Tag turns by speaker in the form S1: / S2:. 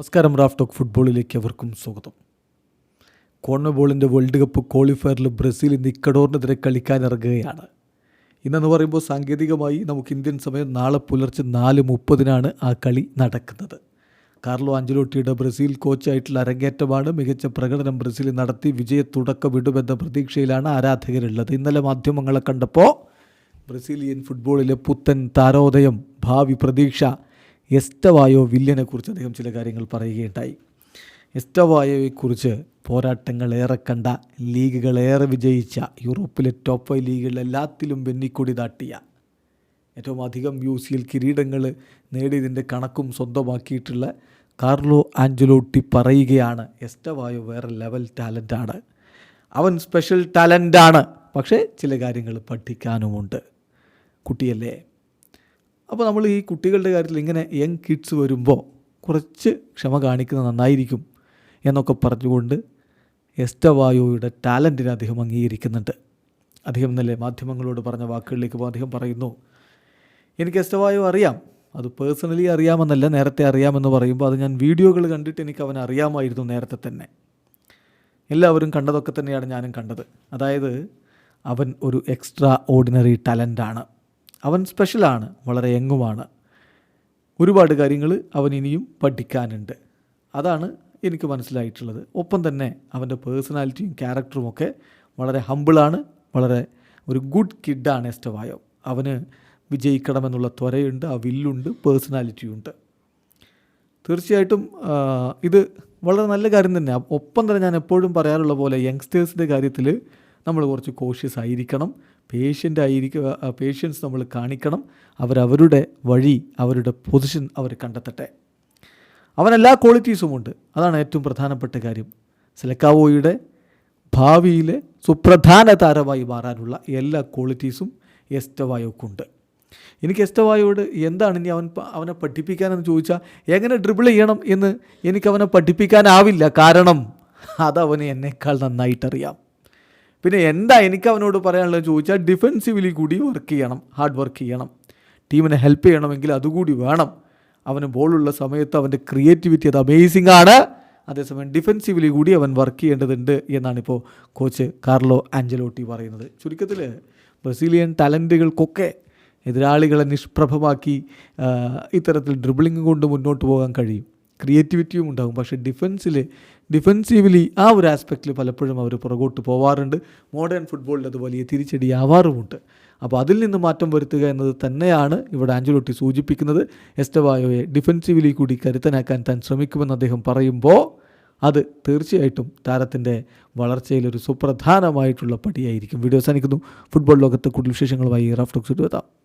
S1: നമസ്കാരം Raf talk ഫുട്ബോളിലേക്ക് അവർക്കും സ്വാഗതം. കോൺമബോളിന്റെ വേൾഡ് കപ്പ് ക്വാളിഫയറിൽ ബ്രസീൽ ഇന്ന് ഇക്കഡോറിനെതിരെ കളിക്കാനിറങ്ങുകയാണ് ഇന്നെന്ന് പറയുമ്പോൾ സാങ്കേതികമായി നമുക്ക് ഇന്ത്യൻ സമയം നാളെ പുലർച്ചെ നാല് മുപ്പതിനാണ് ആ കളി നടക്കുന്നത്. കാർലോ ആഞ്ചലോട്ടിയുടെ ബ്രസീൽ കോച്ചായിട്ടുള്ള അരങ്ങേറ്റമാണ് മികച്ച പ്രകടനം ബ്രസീൽ നടത്തി. വിജയ തുടക്കമിടുമെന്ന പ്രതീക്ഷയിലാണ് ആരാധകരുള്ളത്. ഇന്നലെ മാധ്യമങ്ങളെ കണ്ടപ്പോൾ ബ്രസീലിയൻ ഫുട്ബോളിലെ പുത്തൻ താരോദയം ഭാവി പ്രതീക്ഷ എസ്റ്റവായോ വില്യനെ കുറിച്ച് അദ്ദേഹം ചില കാര്യങ്ങൾ പറയുകയുണ്ടായി. എസ്റ്റവായോയെക്കുറിച്ച് പോരാട്ടങ്ങൾ ഏറെ കണ്ട ലീഗുകളേറെ വിജയിച്ച യൂറോപ്പിലെ ടോപ്പ് ഫൈവ് ലീഗുകളിലെല്ലാത്തിലും വെന്നിക്കൊടി താട്ടിയ ഏറ്റവും അധികം യു സിയിൽ കിരീടങ്ങൾ നേടിയതിന്റെ കണക്കും സ്വന്തമാക്കിയിട്ടുള്ള കാർലോ ആഞ്ചലോട്ടി പറയുകയാണ് എസ്റ്റവായോ വേറെ ലെവൽ ടാലന്റാണ് അവൻ സ്പെഷ്യൽ ടാലന്റാണ് പക്ഷേ ചില കാര്യങ്ങൾ പഠിക്കാനുമുണ്ട്. കുട്ടിയല്ലേ? അപ്പോൾ നമ്മൾ ഈ കുട്ടികളുടെ കാര്യത്തിൽ ഇങ്ങനെ യങ് കിഡ്സ് വരുമ്പോൾ കുറച്ച് ക്ഷമ കാണിക്കുന്നത് നന്നായിരിക്കും എന്നൊക്കെ പറഞ്ഞുകൊണ്ട് എസ്റ്റവായോയുടെ ടാലന്റിനെ അദ്ദേഹം അംഗീകരിക്കുന്നുണ്ട്. അദ്ദേഹം ഇന്നലെ മാധ്യമങ്ങളോട് പറഞ്ഞ വാക്കുകളിലേക്ക് അദ്ദേഹം പറയുന്നു എനിക്ക് എസ്റ്റവായോ അറിയാം. അത് പേഴ്സണലി അറിയാമെന്നല്ല നേരത്തെ അറിയാമെന്ന് പറയുമ്പോൾ അത് ഞാൻ വീഡിയോകൾ കണ്ടിട്ട് എനിക്ക് അവൻ അറിയാമായിരുന്നു നേരത്തെ തന്നെ. എല്ലാവരും കണ്ടതൊക്കെ തന്നെയാണ് ഞാനും കണ്ടത്. അതായത് അവൻ ഒരു എക്സ്ട്രാ ഓർഡിനറി ടാലന്റാണ്. അവൻ സ്പെഷ്യലാണ് വളരെ യങ്ങുമാണ് ഒരുപാട് കാര്യങ്ങൾ അവൻ ഇനിയും പഠിക്കാനുണ്ട്. അതാണ് എനിക്ക് മനസ്സിലായിട്ടുള്ളത്. ഒപ്പം തന്നെ അവന്റെ പേഴ്സണാലിറ്റിയും ക്യാരക്ടറും ഒക്കെ വളരെ ഹമ്പിളാണ് വളരെ ഒരു ഗുഡ് കിഡാണ് എസ്റ്റവായോ അവന് വിജയിക്കണമെന്നുള്ള ത്വരയുണ്ട് ആ വില്ലുണ്ട് പേഴ്സണാലിറ്റിയുണ്ട്. തീർച്ചയായിട്ടും ഇത് വളരെ നല്ല കാര്യം തന്നെ. ഒപ്പം തന്നെ ഞാൻ എപ്പോഴും പറയാറുള്ള പോലെ യങ്സ്റ്റേഴ്സിന്റെ കാര്യത്തിൽ നമ്മൾ കുറച്ച് കോഷ്യസ് ആയിരിക്കണം. പേഷ്യന്റ് ആയിരിക്കുക പേഷ്യൻസ് നമ്മൾ കാണിക്കണം. അവരവരുടെ വഴി അവരുടെ പൊസിഷൻ അവർ കണ്ടെത്തട്ടെ. അവനെല്ലാ ക്വാളിറ്റീസും ഉണ്ട്. അതാണ് ഏറ്റവും പ്രധാനപ്പെട്ട കാര്യം. സെലക്കാവോയുടെ ഭാവിയിലെ സുപ്രധാന താരമായി മാറാനുള്ള എല്ലാ ക്വാളിറ്റീസും എസ്റ്റവായോക്കുണ്ട് എനിക്ക് എസ്റ്റവായോട് എന്താണ് ഇനി അവൻ അവനെ പഠിപ്പിക്കാനെന്ന് ചോദിച്ചാൽ എങ്ങനെ ഡ്രിബിൾ ചെയ്യണം എന്ന് എനിക്ക് അവനെ പഠിപ്പിക്കാനാവില്ല. കാരണം അതവന് എന്നേക്കാൾ നന്നായിട്ടറിയാം. പിന്നെ എന്താ എനിക്ക് അവനോട് പറയാനുള്ളത് ചോദിച്ചാൽ ഡിഫെൻസീവ്ലി കൂടി വർക്ക് ചെയ്യണം ഹാർഡ് വർക്ക് ചെയ്യണം. ടീമിനെ ഹെൽപ്പ് ചെയ്യണമെങ്കിൽ അതുകൂടി വേണം. അവന് ബോളുള്ള സമയത്ത് അവന്റെ ക്രിയേറ്റിവിറ്റി അത് അമേസിംഗ് ആണ്. അതേസമയം ഡിഫെൻസീവ്ലി കൂടി അവൻ വർക്ക് ചെയ്യേണ്ടതുണ്ട് എന്നാണിപ്പോൾ കോച്ച് കാർലോ ആഞ്ചലോട്ടി പറയുന്നത്. ചുരുക്കത്തിൽ ബ്രസീലിയൻ ടാലന്റുകൾക്കൊക്കെ എതിരാളികളെ നിഷ്പ്രഭമാക്കി ഇത്തരത്തിൽ ഡ്രിബിളിംഗ് കൊണ്ട് മുന്നോട്ട് പോകാൻ കഴിയും. ക്രിയേറ്റിവിറ്റിയും ഉണ്ടാകും. പക്ഷേ ഡിഫൻസിൽ ഡിഫെൻസീവ്ലി ആ ഒരു ആസ്പെക്റ്റിൽ പലപ്പോഴും അവർ പുറകോട്ട് പോവാറുണ്ട്. മോഡേൺ ഫുട്ബോളിൽ അത് വലിയ തിരിച്ചടിയാവാറുമുണ്ട്. അപ്പോൾ അതിൽ നിന്ന് മാറ്റം വരുത്തുക എന്നത് തന്നെയാണ് ഇവിടെ ആഞ്ചലോട്ടി സൂചിപ്പിക്കുന്നത്. എസ്റ്റവായോയെ ഡിഫെൻസീവ്ലി കൂടി കരുത്തനാക്കാൻ താൻ ശ്രമിക്കുമെന്ന് അദ്ദേഹം പറയുമ്പോൾ അത് തീർച്ചയായിട്ടും താരത്തിന്റെ വളർച്ചയിൽ ഒരു സുപ്രധാനമായിട്ടുള്ള പടിയായിരിക്കും. വീഡിയോ അവസാനിക്കുന്നു. ഫുട്ബോൾ ലോകത്ത് കൂടുതൽ വിശേഷങ്ങളുമായി റാഫ്റ്റോക്സ് എത്താം